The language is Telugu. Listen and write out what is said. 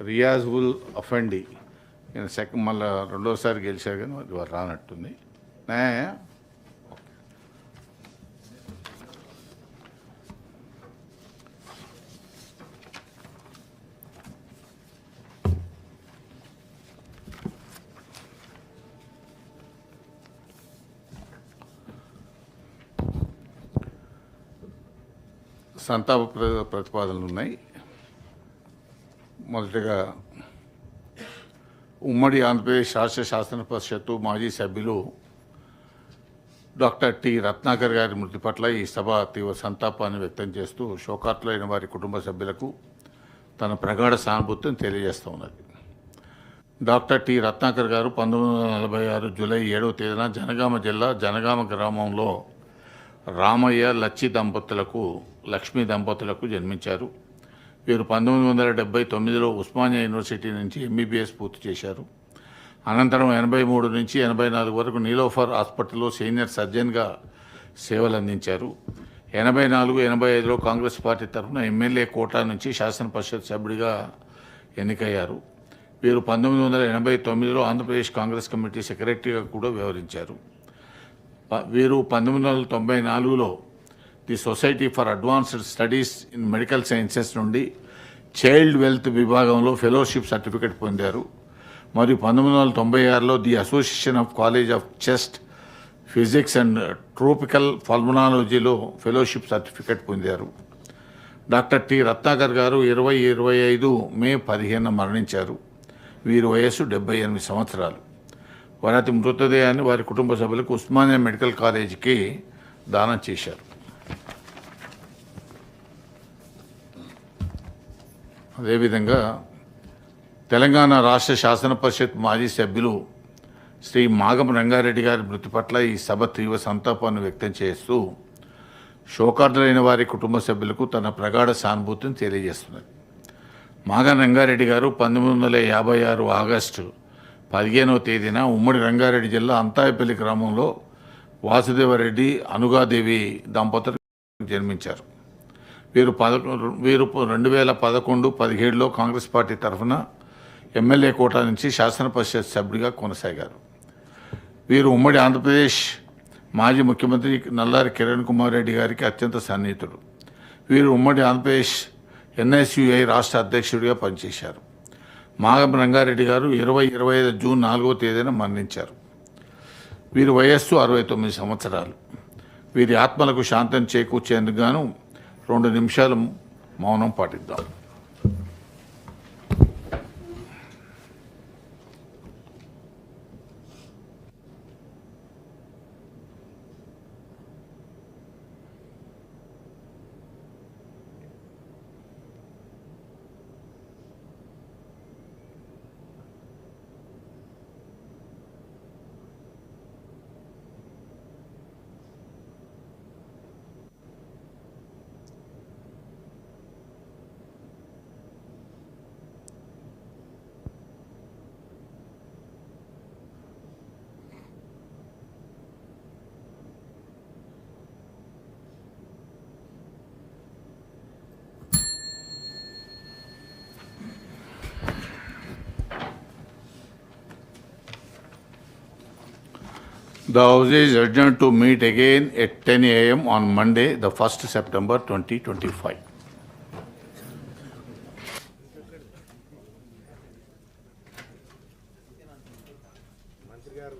రియాజ్ ఉల్ అఫెండి ఈయన సెకండ్ మళ్ళీ రెండోసారి గెలిచారు కానీ వారు రానట్టుంది. నే సంతాప ప్ర- ప్రతిపాదనలు ఉన్నాయి. మొదటగా ఉమ్మడి ఆంధ్రప్రదేశ్ రాష్ట్ర శాసన పరిషత్తు మాజీ సభ్యులు డాక్టర్ టి రత్నాకర్ గారి మృతి పట్ల ఈ సభ తీవ్ర సంతాపాన్ని వ్యక్తం చేస్తూ శోకార్తులైన వారి కుటుంబ సభ్యులకు తన ప్రగాఢ సానుభూతిని తెలియజేస్తూ ఉన్నది. డాక్టర్ టి రత్నాకర్ గారు పంతొమ్మిది వందల నలభై ఆరు జూలై ఏడవ తేదీన జనగామ జిల్లా జనగామ గ్రామంలో రామయ్య లచ్చి దంపతులకు లక్ష్మీ దంపతులకు జన్మించారు. వీరు పంతొమ్మిది వందల డెబ్బై తొమ్మిదిలో ఉస్మానియా యూనివర్సిటీ నుంచి ఎంబీబీఎస్ పూర్తి చేశారు. అనంతరం ఎనభై మూడు నుంచి ఎనభై నాలుగు వరకు నీలోఫర్ హాస్పిటల్లో సీనియర్ సర్జన్గా సేవలు అందించారు ఎనభై నాలుగు ఎనభై ఐదులో కాంగ్రెస్ పార్టీ తరఫున ఎమ్మెల్యే కోటా నుంచి శాసన పరిషత్ సభ్యుడిగా ఎన్నికయ్యారు. వీరు పంతొమ్మిది వందల ఎనభై తొమ్మిదిలో ఆంధ్రప్రదేశ్ కాంగ్రెస్ కమిటీ సెక్రటరీగా కూడా వ్యవహరించారు. వీరు పంతొమ్మిది వందల తొంభై నాలుగులో the society for advanced studies in medical sciences నుండి చైల్డ్ వెల్త్ విభాగంలో ఫెలోషిప్ సర్టిఫికెట్ పొందారు. మరియు పంతొమ్మిది వందల తొంభై ఆరులో the association of college of chest physics and tropical పల్మనాలజీలో fellowship certificate పొందారు. డాక్టర్ టి రత్నాకర్ గారు ఇరవై ఇరవై ఐదు మే పదిహేను మరణించారు. వీరి వయస్సు డెబ్బై ఎనిమిది సంవత్సరాలు. వారి అతి మృతదేహాన్ని వారి కుటుంబ సభ్యులకు ఉస్మానియా మెడికల్ కాలేజీకి దానం చేశారు. అదేవిధంగా తెలంగాణ రాష్ట్ర శాసన పరిషత్ మాజీ సభ్యులు శ్రీ మాగం రంగారెడ్డి గారి మృతి పట్ల ఈ సభ తీవ్ర సంతాపాన్ని వ్యక్తం చేస్తూ శోకార్థులైన వారి కుటుంబ సభ్యులకు తన ప్రగాఢ సానుభూతిని తెలియజేస్తున్నారు. మాగం రంగారెడ్డి గారు పంతొమ్మిది వందల యాభై ఆరు ఆగస్టు పదిహేనవ తేదీన ఉమ్మడి రంగారెడ్డి జిల్లా అంతాయపల్లి గ్రామంలో వాసుదేవరెడ్డి అనుగాదేవి దంపతులు జన్మించారు. వీరు పదకొండు వీరు రెండు వేల పదకొండు పదిహేడులో కాంగ్రెస్ పార్టీ తరఫున ఎమ్మెల్యే కోటా నుంచి శాసన పరిషత్ సభ్యుడిగా కొనసాగారు. వీరు ఉమ్మడి ఆంధ్రప్రదేశ్ మాజీ ముఖ్యమంత్రి నల్లారి కిరణ్ కుమార్ రెడ్డి గారికి అత్యంత సన్నిహితుడు. వీరు ఉమ్మడి ఆంధ్రప్రదేశ్ ఎన్ఎస్యుఐ రాష్ట్ర అధ్యక్షుడిగా పనిచేశారు. మాగం రంగారెడ్డి గారు ఇరవై ఇరవై ఐదు జూన్ నాలుగో తేదీన మరణించారు. వీరి వయస్సు అరవై తొమ్మిది సంవత్సరాలు. వీరి ఆత్మలకు శాంతం చేకూర్చేందుకు గాను రెండు నిమిషాలు మౌనం పాటిద్దాం. The House is adjourned to meet again at 10 a.m. on Monday, the 1st September 2025. మంత్రి గారు